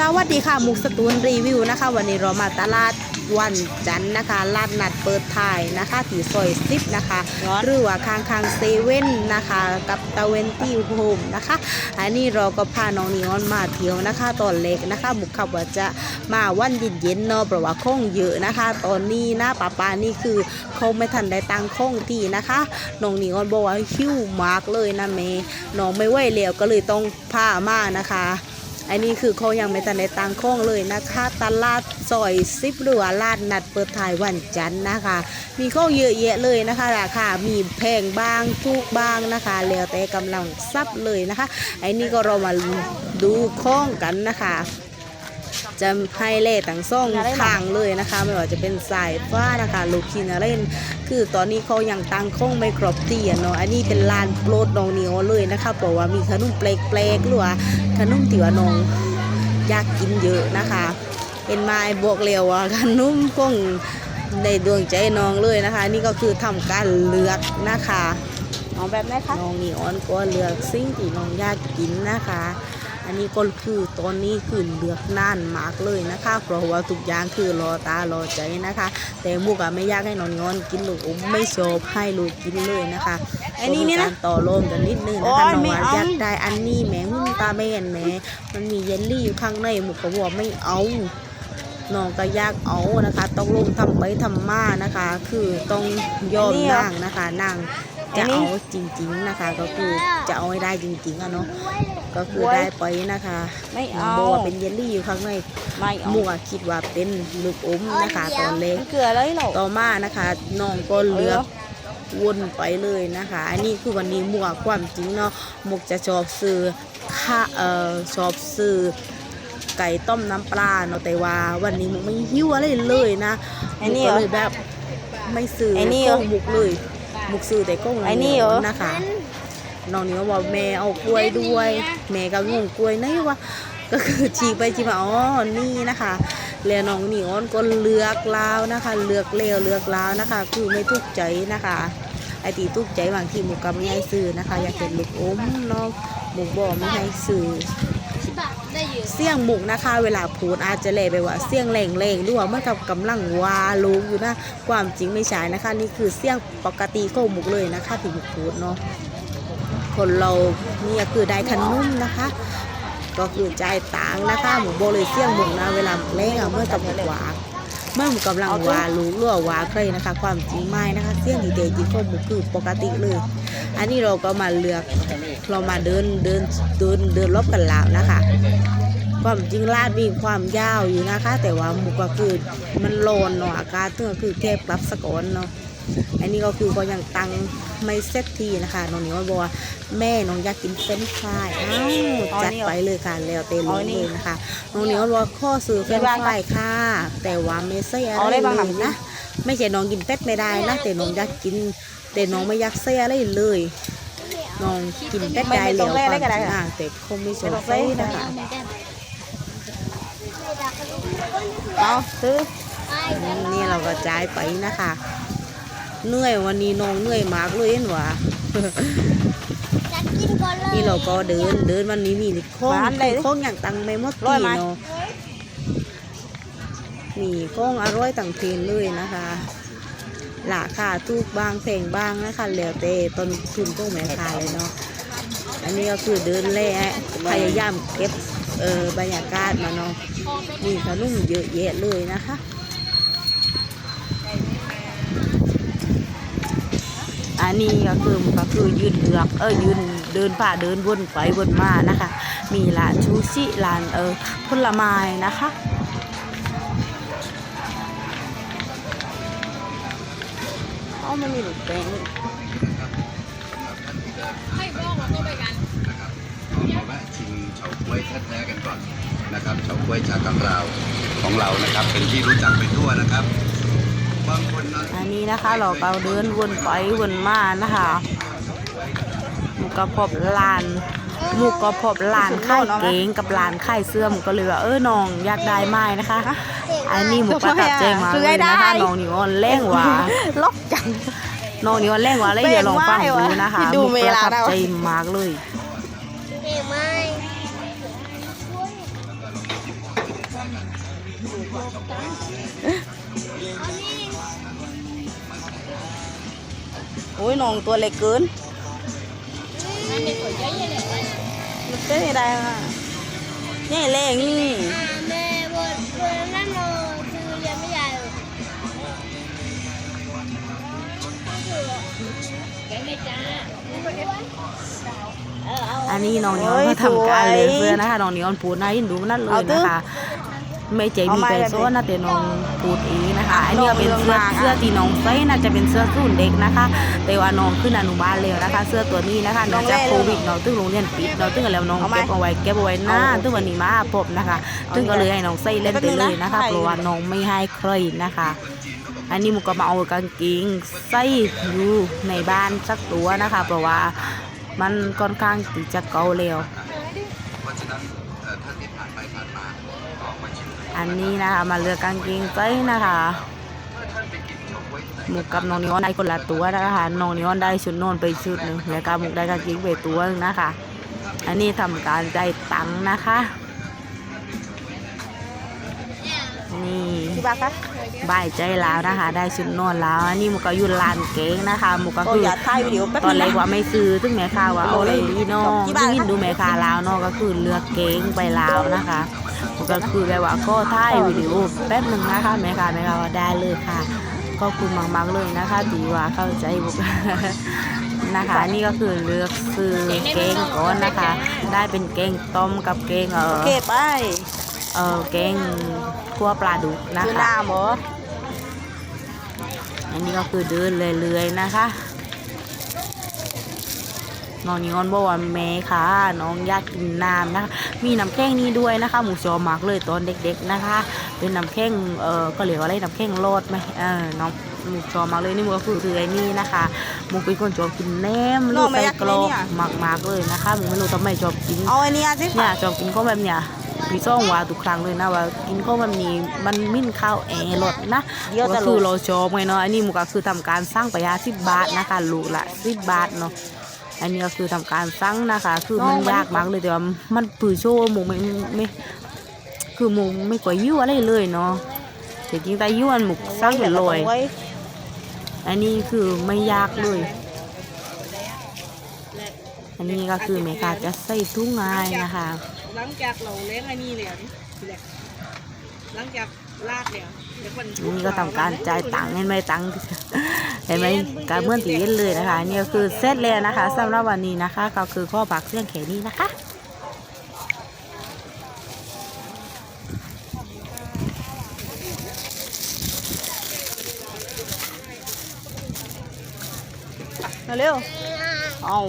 สวัสดีค่ะมุกสตูนรีวิวนะคะ วันนี้เรามาตลาดวันจันทร์นะคะลาดนัดเปิดถ่ายนะคะที่ซอยซิปนะคะร้อนหรือว่าคางคางเซเว่นนะคะ กับตะเวนตี้โฮมนะคะ อันนี้เราก็พาน้องนีออนมาเที่ยวนะคะ ตอนเล็กนะคะ บุกขับว่าจะมาวันเย็นๆเนาะเพราะว่าคงเยอะนะคะ ตอนนี้นะป้าปานี่คือเขาไม่ทันได้ตังคงที่นะคะน้องนีออนบอกว่าหิ้วมากเลยนะเมน้องไม่ไหวแล้วก็เลยต้องพามานะคะ อันนี้คือเขายังไม่ทันได้ตังโค้งเลยนะคะ ตลาดซอยซิบหรือว่าลาดนัดเปิดถ่ายวันจันทร์นะคะ มีข้องเยอะแยะเลยนะคะราคามีแพงบ้างถูกบ้างนะคะ แล้วแต่กำลังซับเลยนะคะ อันนี้ก็เรามาดูข้องกันนะคะ จะให้เล่ทั้งซ่องทางเลยนะคะ ไม่ว่าจะเป็นสายฟ้านะคะลูกชิ้นอะไรคือตอนนี้เขายังตั้งข้องไม่ครบตีอะเนาะอันนี้เป็นลานโปรดน้องเหนียวเลยนะคะเพราะว่ามีขนมแปลกๆหรือว่าขนมที่ว่าน้องอยากกินเยอะนะคะเป็นไม้บอกเร็วว่าขนมคงในดวงใจน้องเลยนะคะ นี่ก็คือทำการเลือกนะคะเอาแบบไหนคะน้องนีออนก็เลือกสิ่งที่น้องอยากกินนะคะ อันนี้ก็คือตอนนี้คือเลือกนานมากเลยนะคะ เพราะว่าทุกอย่างคือรอตารอใจนะคะ แต่มุกอะไม่อยากให้น้องนีออนกินลูกอมไม่ชอบให้ลูกกินเลยนะคะไอ้นี่เนี่ยก็มีนะการต่อรองกันนิดนึงโอ๊นะคะยน้องไม่ว่าเอาอยากได้อันนี้แหมหุ้นตาไม่เห็นแหมมันมีเยลลี่อยู่ข้างในมุกก็บอกไม่เอาน้องก็อยากเอานะคะ ต้องลงทำไปทำมานะคะ คือต้องยอมอันนี้เหรอนั่งนะคะนั่งอั จะนนี้เอาจริง ๆนะคะ ก็คือจะเอาให้ได้จริงๆอะเนาะก็คือโอ้ยได้ไปนะคะไม่น้องเอาบอกว่าเป็นเยลลี่อยู่ข้างในไม่เอามัวคิดว่าเป็นลูกอมนะคะตอนเล็กมันเกลืออะไรเหรอต่อมานะคะน้องก็เลือกวนไปเลยนะคะ อันนี้คือวันนี้มัวความจริงเนาะมุกจะชอบซื้อข้าเอ่อชอบซื้อไก่ต้มน้ำปลาเนาะแต่ว่าวันนี้มุกไม่หิวอะไรเลยนะไอ้มุกนี่ก็เหรอเลยแบบไม่ซื้อไอ้นี่เหรอกุ้งมุกเลย มุกซื้อแต่กุ้งไอ้นี่เหรอ นะคะน้องนี่ก็บอกแม่เอากล้วยด้วย แม่ก็งงกล้วยไหนวะก็คือชี้ไปชี้มาอ๋อนี่นะคะแล้วน้องนี่อ้อนก็เลือกลาวนะคะ เลือกเลวเลือกลาวนะคะ คือไม่ทุกข์ใจนะคะ ไอตีทุกข์ใจบางทีหมูก็ไม่ให้ซื้อนะคะ อยากเห็นลูกอมเนาะหมูบอกไม่ให้ซื้อ เสียงหมุกนะคะ เวลาพูดอาจจะเลยไปว่า เสียงแรงๆหรือว่าเมื่อนกับกำลังวาลูกอยู่นะความจริงไม่ใช่นะคะ นี่คือเสียงปกติของหมุกเลยนะคะที่หมุกพูดเนาะคนเราเนี่ยคือได้ขนุ่มนะคะ ก็คือใจ่ายตังนะคะหมูโบเลยเสี่ยงหมูนะ เวลาหมูเล่อะเมื่อกับหมูวาเมื่อหมูกำลังวาลูกหรือว่าวาใครนะคะ ความจริงไม่นะคะ เสี่ยงดีเดจริงของหมูคือปกติเลยอันนี้เราก็มาเลือกเรามาเดินเดินเดินเดินรอบกันแล้วนะคะ ความจริงลาดมีความยาวอยู่นะคะ แต่ว่าหมูก็คือมันโลนเนาะอากาศก็คือแค่ปรับสกอนเนาะอันนี้ก็คือก็ยังตังไม่เซ็ตทีนะคะน้องเหนียวบอกว่าแม่น้องอยากกินเฟรนช์ฟรายอ้าวจัดไปเลยค่ะแล้วเตลุเลยนะคะน้องเหนียวบอกว่าข้อซื้อเฟรนช์ฟรายค่ะ แต่ว่าไม่ใส่อะไรเลยนะ ไม่ใช่น้องกินเป็ดไม่ได้นะแต่น้องอยากกิน แต่น้องไม่อยากใส่อะไรเลยน้องกินเป็ดได้แล้วอ่าแต่คงไม่ชอบใส่นะคะ เอาซื้ออืมนี่เราก็จ่ายไปนะคะเหนื่อยวันนี้น้องเหนื่อยมากเลยเห็นหวะนี่เราก็เดินเดินวันนี้มีโค้งคือโค้งอย่างตังไม่หมดทีเนาะมีโค้งอร่อยต่างเพนเลยนะคะราคาถูกบางแพงบางนะคะแล้วแต่ต้นทุนของแม่ค้าเลยเนาะอันนี้ก็คือเดินแล่พยายามเก็บ เออบรรยากาศมาเนาะมีขนมเยอะแยะเลยนะคะอันนี้ก็คือก็คือยืนเลือกเออยืนเดินป่าเดินวนไปวนมานะคะ มีร้านชูชิร้านเออผลไม้นะคะเอามันมีหลุดแป้งเราแวะชิมเฉาก๊วยแท้ๆกันก่อนนะครับเฉาก๊วยชากังราวของเรานะครับ เป็นที่รู้จักไปทั่วนะครับบางคนนั้นอันนี้นะคะเราก็เดินวนไปวนมานะคะหมูกระพบลานหมูกระพบลานค่ายเกงกับลานค่ายเสื้อหมก็เลยว่าเออน้องอยากได้ไม้นะคะ อันนี้หมูประทับใจมากเลยนะคะน้องนิวอนเล่งหว่าล็อกจังน้องนิวอนเล่งหว่าเลยเดี๋ยวลองฟังดูนะคะดูหมูเวประลาทับได้วะใจมากเลย อ้ยน้องตัวเล็กเกินมันเป็นไม่ได้อะนี่เล็กนี่แม่บนบนนั่นโนคือเรียนไม่ใหญ่แกไม่จ้าเออเอาอันนี้น้องนิออนก็ทำการเลยเพื่อนนะคะน้องนิออนพูดนะยินดูนั่นเลยนะคะ ไม่ใจมีใจซ้อนนะแต่น้องพูดเองนะคะอันนี้ก็เป็นเสื้อเสื้อที่น้องใส่น่าจะเป็นเสื้อสูนเด็กนะคะ แต่ว่าน้องขึ้นอนุบาลแล้วนะคะ เสื้อตัวนี้นะคะเนื่องจากโควิดเนาะตึ้งโรงเรียนปิดเนาะตึ้งแล้วน้องเก็บเอาไว้เก็บเอาไว้หน้าตึ้งวันนี้มาพบนะคะตึ้งก็เลยให้น้องใส่เล่นไปเลยนะคะเพราะว่าน้องไม่ให้ใครนะคะอันนี้มุกก็มาเอากางเกงใส่อยู่ในบ้านสักตัวนะคะ เพราะว่ามันค่อนข้างที่จะเก่าแล้วเพราะฉะนั้นเอ่อท่านที่ผ่านไปผ่านมาก็มาชิม อันนี้นะคะ มาเลือกกางเกงใส่นะคะหมุกกับน้องนิออนได้คนละตัวนะคะน้องนิออนได้ชุดนอนไปชุดหนึ่งแล้วก็หมุกได้กางเกงไปตัวหนึงนะคะ อันนี้ทำการใจตังค์นะคะ นี่ที่บ้านคะบายใจแล้วนะคะ ได้ชุดโนอนแล้วอันนี้หมุกก็อยุ่ลานเก้งนะคะหมุกก็ก็คืออย่าถ่ายวิดีโอแป๊บตอนึนงแรนะกว่าไม่ซื้อซึ่งแม่ค้าว่าเอาเลยดีเนาะที่บ้านซึ่งดูแม่ค้าลาวเนาะก็คือเลือกเก้งไปลาวนะคะก็คือแบบว่าก็ถ่ายวิดีโอแป๊บหนึ่งนะคะแม่ค้าแม่ค้าว่าได้เลยค่ะก็คุณมากๆเลยนะคะดีว่าเข้าใจบุกนะคะนี่ก็คือเลือกซื้อเก้งก่อนนะคะ ได้เป็นเก้งต้มกับเก้งเอโออเคไป เออเก้งคั่วปลาดุกนะคือหคะน้าหมออันนี้ก็คือเดินเรื่อยๆนะคะน้องนิออนบอกว่าแม่ค่ะ น้องอยากกินน้ำนะคะ มีน้ำแข็งนี้ด้วยนะคะ หมูชอบมากเลยตอนเด็ก ๆนะคะ เป็นน้ำแข็งเออก็เรียกว่าอะไรน้ำแข็งโลดไหมเออน้องหมูชอบมากเลยนี่มันก็คือคือไอ้นี่นะคะหมูเป็นคนชอบกินแหนมลูกไส้กรอกมากๆเลยนะคะหมูไม่รู้ทำไมชอบกินเอาไอ้นี่สิเนี่ยชอบกินข้าวแบบเนี้ย พี่ซ่องว่าทุกครั้งเลยนะว่ากินข้าวแบบนี้มันมิ้นข้าวแอร์รสนะเดี๋ยวก็จะคืรู้อเราชอบไงเนาะอันนี้หมูก็คือทำการสร้างไปยาสิบบาทนะคะลูกละสิบบาทเนาะอันนี้ก็คือทำการสร้างนะคะ คือมันยากมากเลยแต่ว่ามันปือโชว์หมูไม่ไม่คือหมูไม่ก่อยยิ้วอะไรเลยเนาะแต่จริงแต่ยิ้วอันหมูสร้างเป็นลอยไว้อันนี้คือไม่ยากเลย อันนี้ก็คือเมกาจะใส่ทุ่งง่ายนะคะ หลังจากเราเลี้ยงไอ้นี่แล้วนี่หลังจากลาดแล้วเดี๋ยวมันนี่ก็ทำการจ่ายตังค์เห็นไหมตังค์เห็นไหมการเมื่อตีเย็นเลยนะคะนี่ก็คือเสร็จแล้วนะคะสำหรับวันนี้นะคะ ก็คือข้อผักเรื่องแขนี้นะคะมาเร็วเอา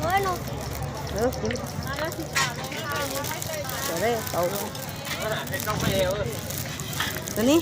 โอ้ยหนูเร็วกินเดี๋ยวได้เอาตัวนี้